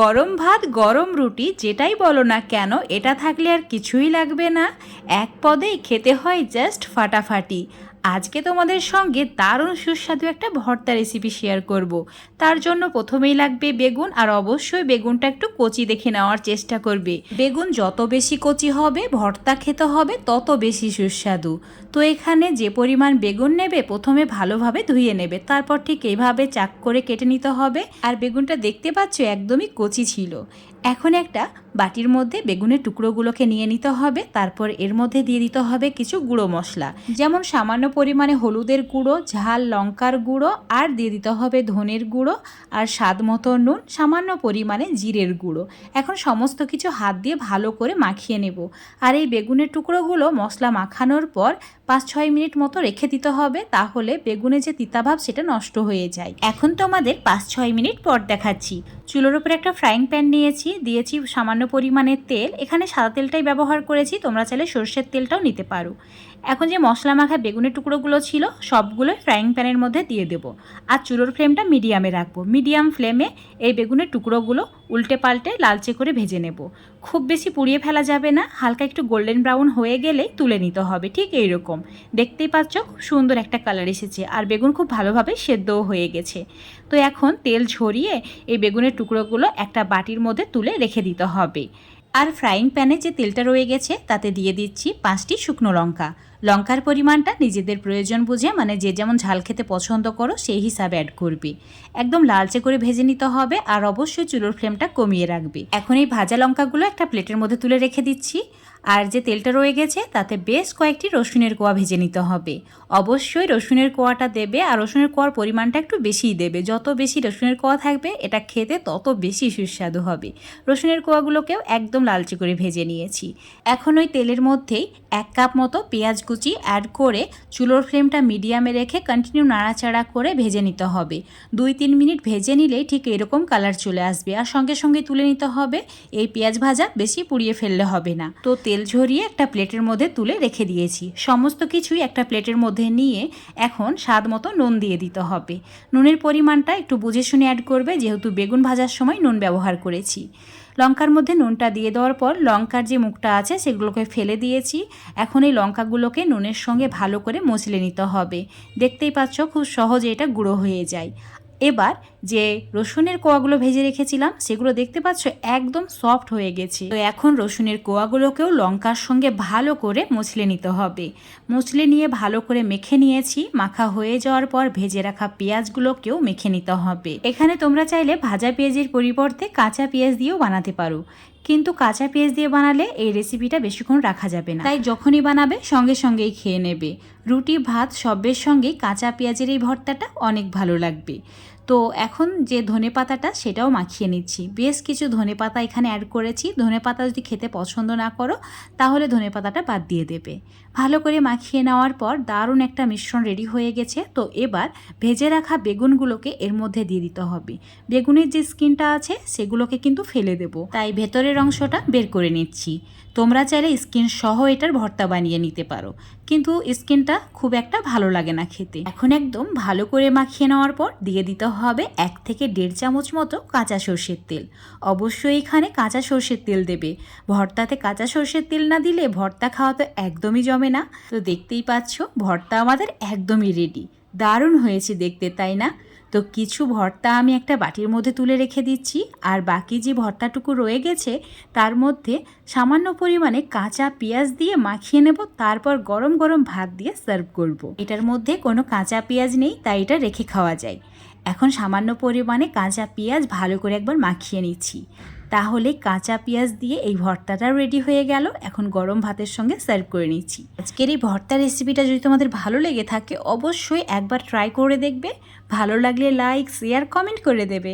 গরম ভাত, গরম রুটি, যেটাই বলো না কেন, এটা থাকলে আর কিছুই লাগবে না। এক পদেই খেতে হয় জাস্ট ফাটাফাটি। আজকে তোমাদের সঙ্গে দারুণ সুস্বাদু একটা ভর্তা রেসিপি শেয়ার করব। তার জন্য প্রথমেই লাগবে বেগুন আর অবশ্যই বেগুনটা একটু কচি দেখে নেওয়ার চেষ্টা করবে। বেগুন যত বেশি কচি হবে, ভর্তা খেতে হবে, তত বেশি সুস্বাদু। তো এখানে যে পরিমাণ বেগুন নেবে, প্রথমে ভালোভাবে ধুয়ে নেবে। তারপর ঠিক এইভাবে চাক করে কেটে নিতে হবে। আর বেগুনটা দেখতে পাচ্ছ, একদমই কচি ছিল। এখন একটা বাটির মধ্যে বেগুনের টুকরোগুলোকে নিয়ে নিতে হবে, তারপর এর মধ্যে দিয়ে দিতে হবে কিছু গুঁড়ো মশলা। যেমন সামান্য পরিমাণে হলুদের গুঁড়ো, ঝাল লঙ্কার গুঁড়ো, আর দিয়ে দিতে হবে ধনের গুঁড়ো, আর স্বাদ মতো নুন, সামান্য পরিমাণে জিরের গুঁড়ো। এখন সমস্ত কিছু হাত দিয়ে ভালো করে মাখিয়ে নেব। আর এই বেগুনের টুকরোগুলো মশলা মাখানোর পর পাঁচ ছয় মিনিট মতো রেখে দিতে হবে, তাহলে বেগুনে যে তিতাভাব সেটা নষ্ট হয়ে যায়। এখন তোমাদের পাঁচ ছয় মিনিট পর দেখাচ্ছি। চুলোর উপরে একটা ফ্রাইং প্যান নিয়েছি, দিয়েছি সামান্য পরিমাণে তেল। এখানে সাদা তেলটাই ব্যবহার করেছি। তোমরা চাইলে সর্ষের তেলটাও নিতে পারো। এখন যে মশলা মাখা বেগুনের টুকরোগুলো ছিল, সবগুলোই ফ্রাইং প্যানের মধ্যে দিয়ে দেবো। আর চুলোর ফ্লেমটা মিডিয়ামে রাখব। মিডিয়াম ফ্লেমে এই বেগুনের টুকরোগুলো উল্টে পাল্টে লালচে করে ভেজে নেব। খুব বেশি পুড়িয়ে ফেলা যাবে না, হালকা একটু গোল্ডেন ব্রাউন হয়ে গেলেই তুলে নিতে হবে, ঠিক এই রকম দেখতেই পাচ্ছ, খুব সুন্দর একটা কালার এসেছে, আর বেগুন খুব ভালোভাবে সেদ্ধও হয়ে গেছে। তো এখন তেল ঝরিয়ে এই বেগুনের টুকরোগুলো একটা বাটির মধ্যে তুলে রেখে দিতে হবে। আর ফ্রাইং প্যানে যে তেলটা রয়ে গেছে, তাতে দিয়ে দিচ্ছি পাঁচটি শুকনো লঙ্কা। লঙ্কার পরিমাণটা নিজেদের প্রয়োজন বুঝে মানে যে যেমন ঝাল খেতে পছন্দ করো, সেই হিসাবে অ্যাড করবে। একদম লালচে করে ভেজে নিতে হবে আর অবশ্যই চুলোর ফ্লেমটা কমিয়ে রাখবে। এখন এই ভাজা লঙ্কাগুলো একটা প্লেটের মধ্যে তুলে রেখে দিচ্ছি। আর যে তেলটা রয়ে গেছে, তাতে বেশ কয়েকটি রসুনের কোয়া ভেজে নিতে হবে। অবশ্যই রসুনের কোয়াটা দেবে আর রসুনের কোয়ার পরিমাণটা একটু বেশিই দেবে। যত বেশি রসুনের কোয়া থাকবে, এটা খেতে তত বেশি সুস্বাদু হবে। রসুনের কোয়াগুলোকেও একদম লালচে করে ভেজে নিয়েছি। এখন ওই তেলের মধ্যেই এক কাপ মতো পেঁয়াজ কুচি অ্যাড করে চুলোর ফ্লেমটা মিডিয়ামে রেখে কন্টিনিউ নাড়াচাড়া করে ভেজে নিতে হবে। দুই তিন মিনিট ভেজে নিলেই ঠিক এরকম কালার চলে আসবে। আর সঙ্গে সঙ্গে তুলে নিতে হবে। এই পেঁয়াজ ভাজা বেশি পুড়িয়ে ফেললে হবে না। তো তেল ঝরিয়ে একটা প্লেটের মধ্যে তুলে রেখে দিয়েছি। সমস্ত কিছুই একটা প্লেটের মধ্যে নিয়ে এখন স্বাদ মতো নুন দিয়ে দিতে হবে। নুনের পরিমাণটা একটু বুঝে শুনে অ্যাড করবে, যেহেতু বেগুন ভাজার সময় নুন ব্যবহার করেছি। লঙ্কার মধ্যে নুনটা দিয়ে দেওয়ার পর লঙ্কার যে মুখটা আছে সেগুলোকে ফেলে দিয়েছি। এখন এই লঙ্কাগুলোকে নুনের সঙ্গে ভালো করে মচলে নিতে হবে। দেখতেই পাচ্ছ খুব সহজে এটা গুঁড়ো হয়ে যায়। এবার যে রসুনের কোয়াগুলো ভেজে রেখেছিলাম, সেগুলো দেখতে পাচ্ছ একদম সফট হয়ে গেছে। তো এখন রসুনের কোয়াগুলোকেও লঙ্কার সঙ্গে ভালো করে মুছলে নিতে হবে। মুছলে নিয়ে ভালো করে মেখে নিয়েছি। মাখা হয়ে যাওয়ার পর ভেজে রাখা পেঁয়াজগুলোকেও মেখে নিতে হবে। এখানে তোমরা চাইলে ভাজা পেঁয়াজের পরিবর্তে কাঁচা পেঁয়াজ দিয়েও বানাতে পারো। কিন্তু কাঁচা পেঁয়াজ দিয়ে বানালে এই রেসিপিটা বেশিক্ষণ রাখা যাবে না। তাই যখনই বানাবে, সঙ্গে সঙ্গেই খেয়ে নেবে। রুটি, ভাত সবের সঙ্গেই কাঁচা পেঁয়াজের এই ভর্তাটা অনেক ভালো লাগবে। তো এখন যে ধনে পাতাটা সেটাও মাখিয়ে নিচ্ছি। বেশ কিছু ধনে পাতা এখানে অ্যাড করেছি। ধনে পাতা যদি খেতে পছন্দ না করো, তাহলে ধনে পাতাটা বাদ দিয়ে দেবে। ভালো করে মাখিয়ে নেওয়ার পর দারুণ একটা মিশ্রণ রেডি হয়ে গেছে। তো এবার ভেজে রাখা বেগুনগুলোকে এর মধ্যে দিয়ে দিতে হবে। বেগুনের যে স্কিনটা আছে, সেগুলোকে কিন্তু ফেলে দেবো। তাই ভেতরের অংশটা বের করে নিচ্ছি। তোমরা চাইলে স্কিন সহ এটার ভর্তা বানিয়ে নিতে পারো। কিন্তু স্কিনটা খুব একটা ভালো লাগে না খেতে। এখন একদম ভালো করে মাখিয়ে নেওয়ার পর দিয়ে দিতে হবে এক থেকে দেড় চামচ মতো কাঁচা সর্ষের তেল। অবশ্যই এখানে কাঁচা সর্ষের তেল দেবে। ভর্তাতে কাঁচা সর্ষের তেল না দিলে ভর্তা খাওয়া তো একদমই জমে না। তো দেখতেই পাচ্ছ, ভর্তা আমাদের একদমই রেডি দারুণ হয়েছে দেখতে, তাই না? তো কিছু ভর্তা আমি একটা বাটির মধ্যে তুলে রেখে দিচ্ছি, আর বাকি যে ভর্তাটুকু রয়ে গেছে, তার মধ্যে সামান্য পরিমাণে কাঁচা পেঁয়াজ দিয়ে মাখিয়ে নেব, তারপর গরম গরম ভাত দিয়ে সার্ভ করব। এটার মধ্যে কোনো কাঁচা পেঁয়াজ নেই, তাই এটা রেখে খাওয়া যায় এখন সামান্য পরিমাণে কাঁচা পেঁয়াজ ভালো করে একবার মাখিয়ে নিচ্ছি তাহলে কাঁচা পেঁয়াজ দিয়ে এই ভর্তাটা রেডি হয়ে গেল। এখন গরম ভাতের সঙ্গে সার্ভ করে নিচ্ছি। আজকের এই ভর্তা রেসিপিটা যদি তোমাদের ভালো লেগে থাকে, অবশ্যই একবার ট্রাই করে দেখবে। ভালো লাগলে লাইক শেয়ার কমেন্ট করে দেবে।